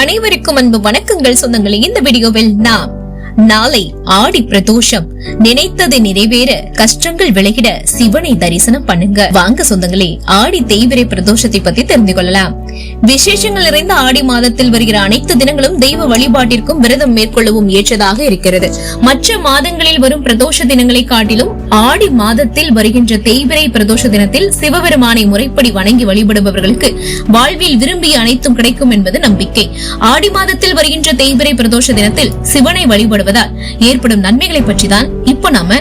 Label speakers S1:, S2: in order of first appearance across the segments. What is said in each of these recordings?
S1: அனைவருக்கும் அன்பு வணக்கங்கள் சொந்தங்களே. இந்த வீடியோவில் நாம் நாளை ஆடி பிரதோஷம். நினைத்தது நிறைவேற கஷ்டங்கள் விலகிட சிவனை தரிசனம் பண்ணுங்க. வாங்க சொந்தங்களே ஆடி தெய்வரை பிரதோஷத்தை பத்தி தெரிந்து கொள்ளலாம். விசேஷங்கள் நிறைந்த ஆடி மாதத்தில் வருகிற அனைத்து தினங்களும் தெய்வ வழிபாட்டிற்கும் விரதம் மேற்கொள்ளவும் ஏற்றதாக இருக்கிறது. மற்ற மாதங்களில் வரும் பிரதோஷ தினங்களை காட்டிலும் ஆடி மாதத்தில் வருகின்ற தேய்பிரை பிரதோஷ தினத்தில் சிவபெருமானை முறைப்படி வணங்கி வழிபடுபவர்களுக்கு வாழ்வில் விரும்பிய அனைத்தும் கிடைக்கும் என்பது நம்பிக்கை. ஆடி மாதத்தில் வருகின்ற தேய்பிரை பிரதோஷ தினத்தில் சிவனை வழிபடும் செயல்படுவதால் ஏற்படும் நன்மைகளை பற்றி தான் இப்போ நாம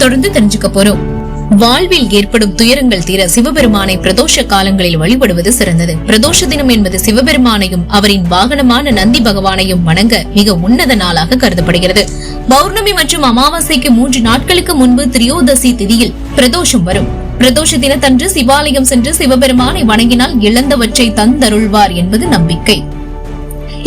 S1: தொடர்ந்து தெரிஞ்சுக்க போறோம். வாழ்வில் ஏற்படும் துயரங்கள் தீர சிவபெருமானை பிரதோஷ காலங்களில் வழிபடுவது சிறந்தது. பிரதோஷ தினம் என்பது சிவபெருமானையும் அவரின் வாகனமான நந்தி பகவானையும் வணங்க மிக உன்னத நாளாக கருதப்படுகிறது. பௌர்ணமி மற்றும் அமாவாசைக்கு மூன்று நாட்களுக்கு முன்பு திரியோதசி திதியில் பிரதோஷம் வரும். பிரதோஷ தினத்தன்று சிவாலயம் சென்று சிவபெருமானை வணங்கினால் இழந்தவற்றை தந்தருள்வார் என்பது நம்பிக்கை.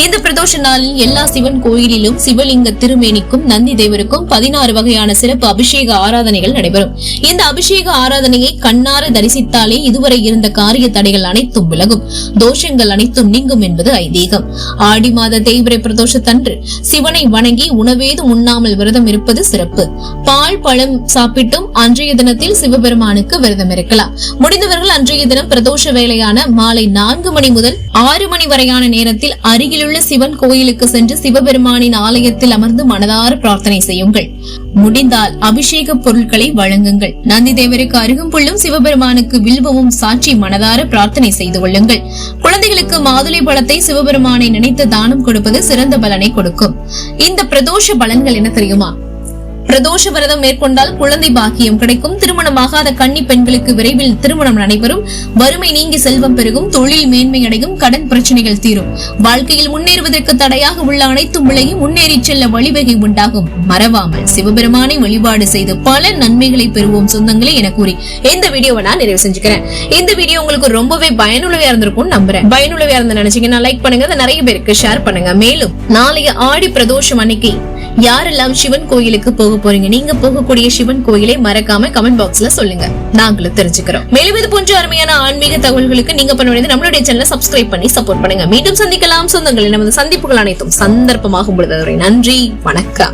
S1: இந்த பிரதோஷ நாளில் எல்லா சிவன் கோயிலிலும் சிவலிங்க திருமேனிக்கும் நந்தி தேவருக்கும் பதினாறு வகையான சிறப்பு அபிஷேக ஆராதனைகள் நடைபெறும். இந்த அபிஷேக ஆராதனையை கண்ணார தரிசித்தாலே இதுவரை இருந்த காரிய தடைகள் அனைத்தும் விலகும். தோஷங்கள் அனைத்தும் நீங்கும் என்பது ஐதீகம். ஆடி மாத தேய்பிரை பிரதோஷத்தன்று சிவனை வணங்கி உணவேதும் உண்ணாமல் விரதம் இருப்பது சிறப்பு. பால் பழம் சாப்பிட்டும் அன்றைய தினத்தில் சிவபெருமானுக்கு விரதம் இருக்கலாம். முடிந்தவர்கள் அன்றைய தினம் பிரதோஷ வேலையான மாலை நான்கு மணி முதல் ஆறு மணி வரையான நேரத்தில் அருகிலுள்ள சிவன் கோயிலுக்கு சென்று சிவபெருமானின் ஆலயத்தில் அமர்ந்து மனதார பிரார்த்தனை செய்யுங்கள். முடிந்தால் அபிஷேக பொருட்களை வழங்குங்கள். நந்தி தேவருக்கு அருகம்புல்லும் சிவபெருமானுக்கு வில்வமும் சாட்சி மனதார பிரார்த்தனை செய்து கொள்ளுங்கள். குழந்தைகளுக்கு மாதுளை பழத்தை சிவபெருமானை நினைத்து தானம் கொடுப்பது சிறந்த பலனை கொடுக்கும். இந்த பிரதோஷ பலன்கள் என்ன தெரியுமா? பிரதோஷ விரதம் மேற்கொண்டால் குழந்தை பாக்கியம் கிடைக்கும். திருமணமாகாத கன்னி பெண்களுக்கு விரைவில் திருமணம் நடைபெறும். வறுமை நீங்கி செல்வம் பெருகும். தொழில் மேன்மை அடையும் கடன் பிரச்சனைகள் தீரும். வாழ்க்கையில் முன்னேறுவதற்கு தடையாக உள்ள அனைத்தும் விலகி முன்னேறி செல்ல வழிவகை உண்டாகும். மறவாமல் சிவபெருமானை வழிபாடு செய்து பல நன்மைகளை பெறுவோம் சொந்தங்களே என கூறி இந்த வீடியோவை நான் நிறைவு செஞ்சுக்கிறேன். இந்த வீடியோ உங்களுக்கு ரொம்பவே பயனுள்ளவையா இருந்திருக்கும் நம்புறேன். பயனுள்ளவையா இருந்து நினைச்சீங்கன்னா லைக் பண்ணுங்க. நிறைய பேருக்கு ஷேர் பண்ணுங்க. மேலும் நாளைய ஆடி பிரதோஷம் அன்னைக்கு யாரெல்லாம் சிவன் கோயிலுக்கு போக போறீங்க நீங்க போகக்கூடிய சிவன் கோயிலை மறக்காம கமெண்ட் பாக்ஸ்ல சொல்லுங்க. நாங்களும் தெரிஞ்சுக்கிறோம். மேலும் இது போன்ற அருமையான ஆன்மீக தகவல்களுக்கு நீங்க பண்ண வேண்டியது நம்மளுடைய சேனலை சப்ஸ்கிரைப் பண்ணி சப்போர்ட் பண்ணுங்க. மீண்டும் சந்திக்கலாம். சொந்தங்களில் நமது சந்திப்புகள் அனைத்தும் சந்தர்ப்பமாகும் பொழுது நன்றி. வணக்கம்.